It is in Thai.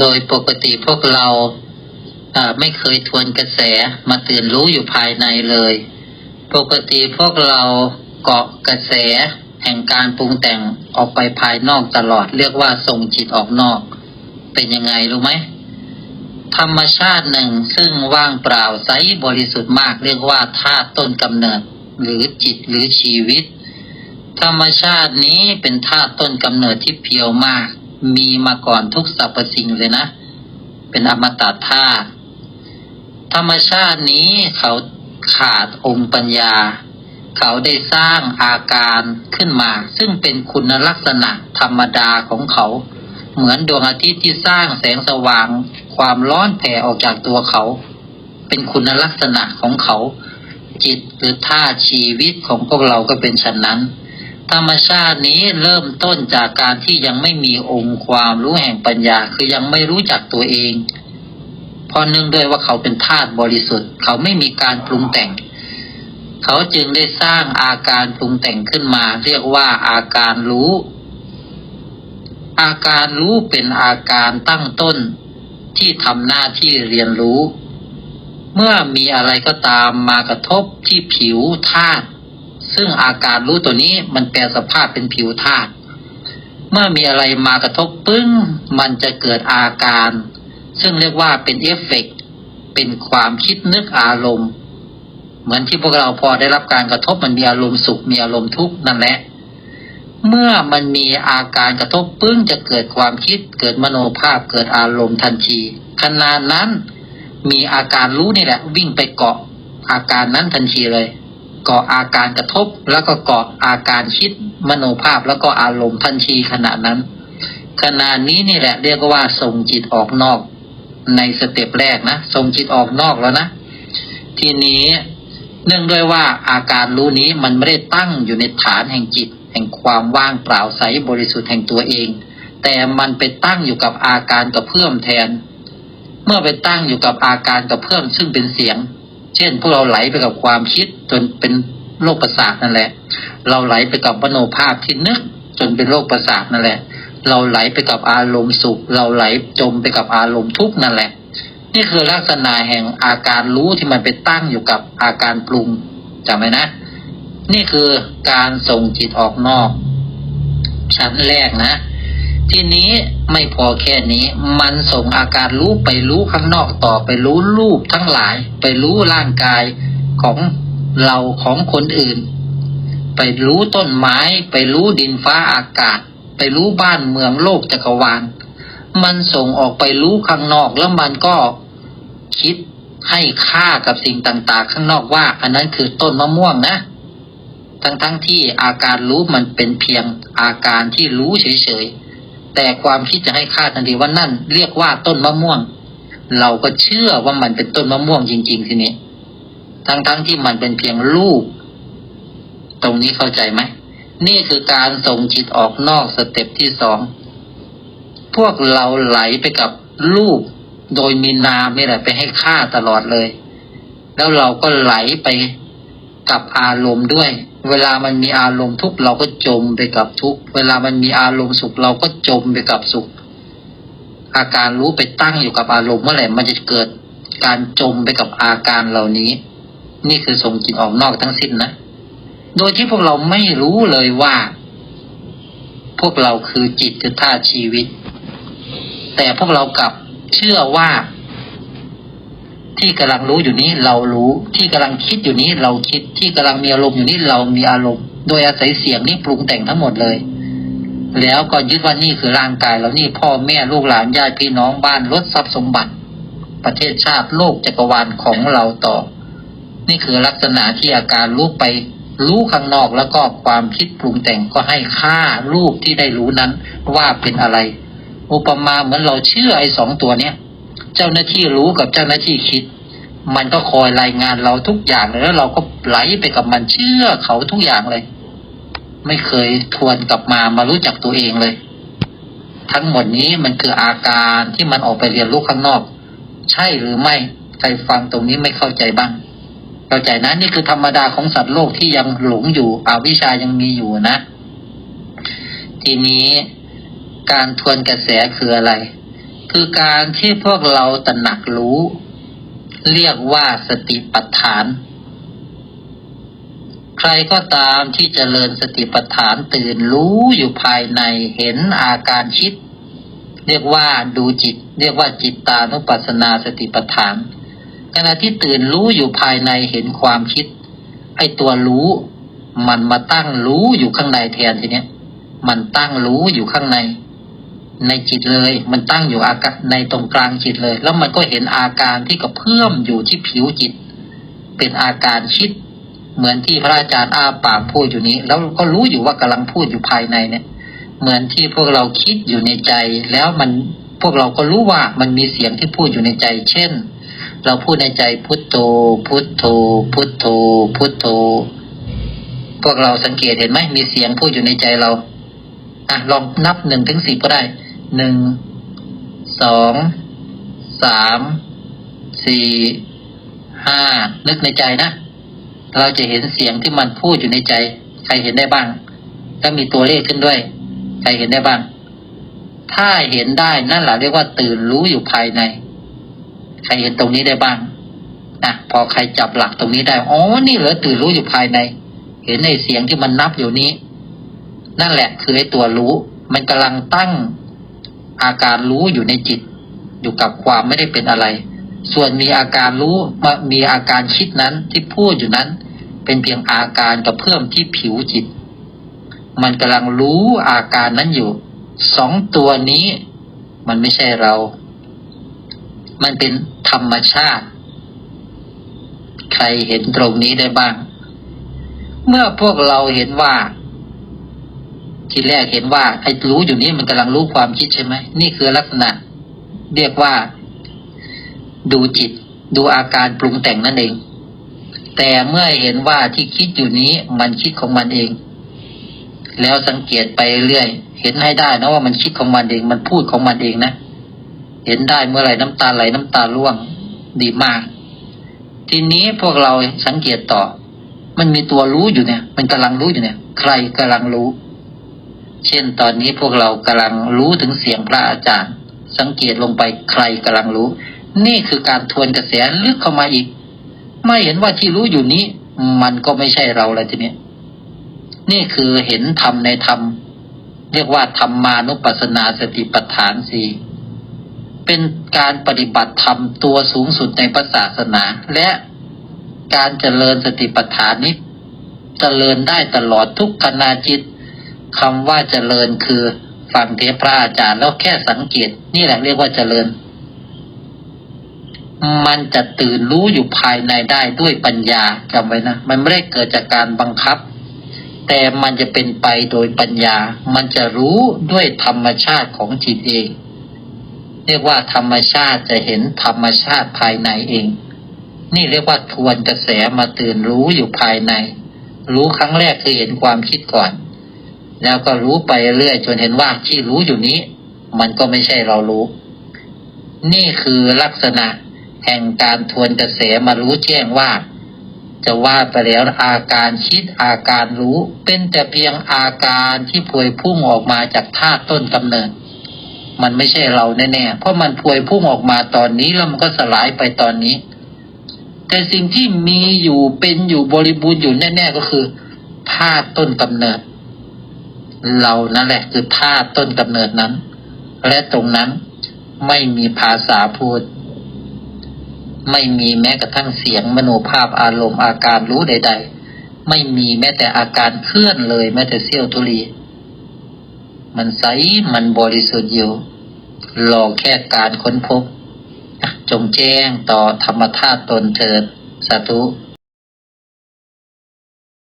โดยปกติพวกเราไม่เคยทวนกระแสมาตื่นรู้อยู่ภายในเลย ปกติพวกเราเกาะกระแสแห่งการปรุงแต่งออกไปภายนอกตลอดเรียกว่าส่งจิตออกนอก เป็นยังไงรู้ไหมธรรมชาติหนึ่งซึ่งว่างเปล่าใสบริสุทธิ์มากเรียกว่าธาตุต้นกำเนิด หรือจิตหรือชีวิต ธรรมชาตินี้เป็นธาตุต้นกำเนิดที่เพียวมาก มีมาก่อนทุกสรรพสิ่งเลยนะ เป็นอมตะธาตุธรรมชาตินี้เขาขาดองค์ปัญญา เขาได้สร้างอาการขึ้นมา ซึ่งเป็นคุณลักษณะธรรมดาของเขา เหมือนดวงอาทิตย์ที่สร้างแสงสว่าง ความร้อนแผ่ออกจากตัวเขา เป็นคุณลักษณะของเขา จิตหรือท่าชีวิตของพวกเราก็เป็นฉันนั้น ธรรมชาตินี้เริ่มต้นจากการที่ยังไม่มีองค์ความรู้แห่งปัญญา คือยังไม่รู้จักตัวเอง เพราะเนื่องด้วยว่าเขาเป็นธาตุบริสุทธิ์ เขาไม่มีการปรุงแต่ง เขาจึงได้สร้างอาการปรุงแต่งขึ้นมา เรียกว่าอาการรู้ อาการรู้เป็นอาการตั้งต้นที่ทำหน้าที่เรียนรู้ เมื่อมีอะไรก็ตามมากระทบที่ผิวธาตุ ซึ่งอาการรู้ตัวนี้มันแปลสภาพเป็นผิวธาตุเมื่อมีอะไรมากระทบปึ้ง มันจะเกิดอาการ ซึ่งเรียกว่าเป็นเอฟเฟกต์เป็นความคิดนึกอารมณ์ เหมือนที่พวกเราพอได้รับการกระทบมันมีอารมณ์สุขมีอารมณ์ทุกข์นั่นแหละ เมื่อมันมีอาการกระทบปึ้งจะเกิดความคิด เกิดมโนภาพเกิดอารมณ์ทันทีขณะนั้นมีอาการรู้นี่แหละ วิ่งไปเกาะอาการนั้นทันทีเลย กาะอาการกระทบ แล้วก็เกาะอาการคิดมโนภาพแล้วก็อารมณ์ทันทีขณะนั้น ขณะนี้นี่แหละเรียกว่าส่งจิตออกนอก ในสเต็ปแรกนะส่งจิตออกนอกแล้วนะทีนี้เนื่องด้วยว่าอาการรู้นี้มันไม่ได้ตั้งอยู่ในฐานแห่งจิต แห่งความว่างเปล่าใสบริสุทธิ์แห่งตัวเอง แต่มันไปตั้งอยู่กับอาการกระเพื่อมแทน เมื่อไปตั้งอยู่กับอาการกระเพื่อมซึ่งเป็นเสียง เช่น พวกเราไหลไปกับความคิดจนเป็นโรคประสาทนั่นแหละ เราไหลไปกับมโนภาพที่นึกจนเป็นโรคประสาทนั่นแหละ เราไหลไปกับอารมณ์สุข เราไหลจมไปกับอารมณ์ทุกข์นั่นแหละ นี่คือลักษณะแห่งอาการรู้ที่มันไปตั้งอยู่กับอาการปรุงจำไว้นะ นี่คือการส่งจิตออกนอก ชั้นแรกนะ ทีนี้ไม่พอแค่นี้ มันส่งอาการรู้ไปรู้ข้างนอกต่อไปรู้รูปทั้งหลาย ไปรู้ร่างกายของเราของคนอื่น ไปรู้ต้นไม้ ไปรู้ดินฟ้าอากาศ ไปรู้บ้านเมืองโลกจักรวาล มันส่งออกไปรู้ข้างนอกแล้วมันก็คิดให้ค่ากับสิ่งต่างๆ ข้างนอกว่า อันนั้นคือต้นมะม่วงนะ ทั้งๆทที่อาการรู้มันเป็นเพียงอาการที่รู้เฉยๆ แต่ความคิดจะให้ค่าทันทีว่านั่นเรียกว่าต้นมะม่วง เราก็เชื่อว่ามันเป็นต้นมะม่วงจริง ๆ ทีนี้ ทั้งๆทที่มันเป็นเพียงรูป ตรงนี้เข้าใจไหม นี่คือการส่งจิตออกนอกสเต็ปที่สอง พวกเราไหลไปกับรูป โดยมีนามนี่แหละไปให้ค่าตลอดเลย แล้วเราก็ไหลไปกับอารมณ์ด้วย เวลามันมีอารมณ์ทุกข์เราก็จมไปกับทุกข์เวลามันมีอารมณ์สุขเราก็จมไปกับสุข อาการรู้ไปตั้งอยู่กับอารมณ์เมื่อไหร่มันจะเกิดการจมไปกับอาการเหล่านี้ นี่คือส่งจิตออกนอกทั้งสิ้นนะ โดยที่พวกเราไม่รู้เลยว่า พวกเราคือจิตคือธาตุชีวิต แต่พวกเรากลับเชื่อว่า ที่กำลังรู้อยู่นี้เรารู้ที่กำลังคิดอยู่นี้เราคิดที่กำลังมีอารมณ์อยู่นี้เรามีอารมณ์ โดยอาศัยเสียงนี่ปรุงแต่งทั้งหมดเลย แล้วก็ยึดว่านี่คือร่างกายเรานี่พ่อแม่ลูกหลานญาติพี่น้องบ้านรถทรัพย์สมบัติ ประเทศชาติโลกจักรวาลของเราต่อ นี่คือลักษณะที่อาการรู้ไปรู้ข้างนอกแล้วก็ความคิดปรุงแต่งก็ให้ค่ารูปที่ได้รู้นั้นว่าเป็นอะไร อุปมาเหมือนเราเชื่อไอ้สองตัวเนี้ย เจ้าหน้าที่รู้กับเจ้าหน้าที่คิด มันก็คอยรายงานเราทุกอย่างเลยแล้วเราก็ไหลไปกับมันเชื่อเขาทุกอย่างเลย ไม่เคยทวนกลับมามารู้จักตัวเองเลย ทั้งหมดนี้มันคืออาการที่มันออกไปเรียนรู้ข้างนอก ใช่หรือไม่ใครฟังตรงนี้ไม่เข้าใจบ้าง เข้าใจนะนี่คือธรรมดาของสัตว์โลกที่ยังหลงอยู่อวิชายังมีอยู่นะ ทีนี้การทวนกระแสคืออะไร คือการที่พวกเราตระหนักรู้ เรียกว่าสติปัฏฐาน ใครก็ตามที่จเจริญสติปัฏฐานตื่นรู้อยู่ภายในเห็นอาการคิด เรียกว่าดูจิต เรียกว่าจิตตานุปัสสนาสติปัฏฐานขณะที่ตื่นรู้อยู่ภายในเห็นความคิด ไอ้ตัวรู้ มันมาตั้งรู้อยู่ข้างในแทนทีเนี้ย มันตั้งรู้อยู่ข้างใน ในจิตเลย มันตั้งอยู่อาการในตรงกลางจิตเลย แล้วมันก็เห็นอาการที่กระเพื่อมอยู่ที่ผิวจิต เป็นอาการคิด เหมือนที่พระอาจารย์อาปากพูดอยู่นี้ แล้วก็รู้อยู่ว่ากำลังพูดอยู่ภายในเนี่ย เหมือนที่พวกเราคิดอยู่ในใจ แล้วมันพวกเราก็รู้ว่ามันมีเสียงที่พูดอยู่ในใจ เช่น เราพูดในใจพุทโธพุทโธพุทโธพุทโธพวกเราสังเกตเห็นไหมมีเสียงพูดอยู่ในใจเราอะลองนับหนึ่งถึงสิบก็ได้ หนึ่งสองสามสี่ห้านึกในใจนะ เราจะเห็นเสียงที่มันพูดอยู่ในใจ ใครเห็นได้บ้างถ้ามีตัวเลขขึ้นด้วย ใครเห็นได้บ้าง ถ้าเห็นได้นั่นแหละเรียกว่าตื่นรู้อยู่ภายใน ใครเห็นตรงนี้ได้บ้างนะพอใครจับหลักตรงนี้ได้อ๋อนี่เหรอตื่นรู้อยู่ภายใน เห็นในเสียงที่มันนับอยู่นี้ นั่นแหละคือไอ้ตัวรู้ มันกำลังตั้ง อาการรู้อยู่ในจิต อยู่กับความไม่ได้เป็นอะไร ส่วนมีอาการรู้มีอาการคิดนั้นที่พูดอยู่นั้น เป็นเพียงอาการกับเพิ่อมที่ผิวจิต มันกำลังรู้อาการนั้นอยู่สองตัวนี้ มันไม่ใช่เรา มันเป็นธรรมชาติ ใครเห็นตรงนี้ได้บ้าง เมื่อพวกเราเห็นว่า ทีแรกเห็นว่าไอ้รู้อยู่นี้มันกำลังรู้ความคิดใช่ไหมนี่คือลักษณะ เรียกว่า ดูจิต ดูอาการปรุงแต่งนั่นเอง แต่เมื่อเห็นว่าที่คิดอยู่นี้มันคิดของมันเอง แล้วสังเกตไปเรื่อยเห็นให้ได้นะว่ามันคิดของมันเอง มันพูดของมันเองนะเห็นได้เมื่อไหร่น้ำตาไหลน้ำตาร่วงดีมาก ทีนี้พวกเราสังเกตต่อ มันมีตัวรู้อยู่เนี่ย มันกำลังรู้อยู่เนี่ย ใครกำลังรู้ เช่นตอนนี้พวกเรากำลังรู้ถึงเสียงพระอาจารย์ สังเกตลงไปใครกำลังรู้ นี่คือการทวนกระแสลึกเข้ามาอีก ไม่เห็นว่าที่รู้อยู่นี้ มันก็ไม่ใช่เราแล้วทีนี้นี่คือเห็นธรรมในธรรม เรียกว่าธรรมานุปัสสนาสติปัฏฐานสี่เป็นการปฏิบัติธรรมตัวสูงสุดในพระศาสนา และการเจริญสติปัฏฐานนี้เจริญได้ตลอดทุกขณะจิต คำว่าเจริญคือฟังเทพระอาจารย์แล้วแค่สังเกต นี่แหละเรียกว่าเจริญ มันจะตื่นรู้อยู่ภายในได้ด้วยปัญญาจำไว้นะ มันไม่ได้เกิดจากการบังคับ แต่มันจะเป็นไปโดยปัญญา มันจะรู้ด้วยธรรมชาติของจิตเอง เรียกว่าธรรมชาติจะเห็นธรรมชาติภายในเอง นี่เรียกว่าทวนกระแสมาตื่นรู้อยู่ภายใน รู้ครั้งแรกคือเห็นความคิดก่อน แล้วก็รู้ไปเรื่อยจนเห็นว่าที่รู้อยู่นี้ มันก็ไม่ใช่เรารู้ นี่คือลักษณะแห่งการทวนกระแสมารู้แจ้งว่า จะว่าไปแล้วอาการคิดอาการรู้ เป็นแต่เพียงอาการที่พวยพุ่งออกมาจากธาตุต้นกำเนิด มันไม่ใช่เราแน่ๆเพราะมันพวยพุ่งออกมาตอนนี้แล้วมันก็สลายไปตอนนี้ แต่สิ่งที่มีอยู่เป็นอยู่บริบูรณ์อยู่แน่ ๆ ก็คือธาตุต้นกำเนิด เรานั่นแหละคือธาตุต้นกำเนิดนั้น และตรงนั้นไม่มีภาษาพูด ไม่มีแม้กระทั่งเสียงมโนภาพอารมณ์อาการรู้ใด ๆ ไม่มีแม้แต่อาการเคลื่อนเลย แม้แต่เสี้ยวทุลี มันใสมันบริสุทธิ์อยู่รอแค่การค้นพบ จงแจ้งต่อธรรมธาตุตนเถิดสาธุ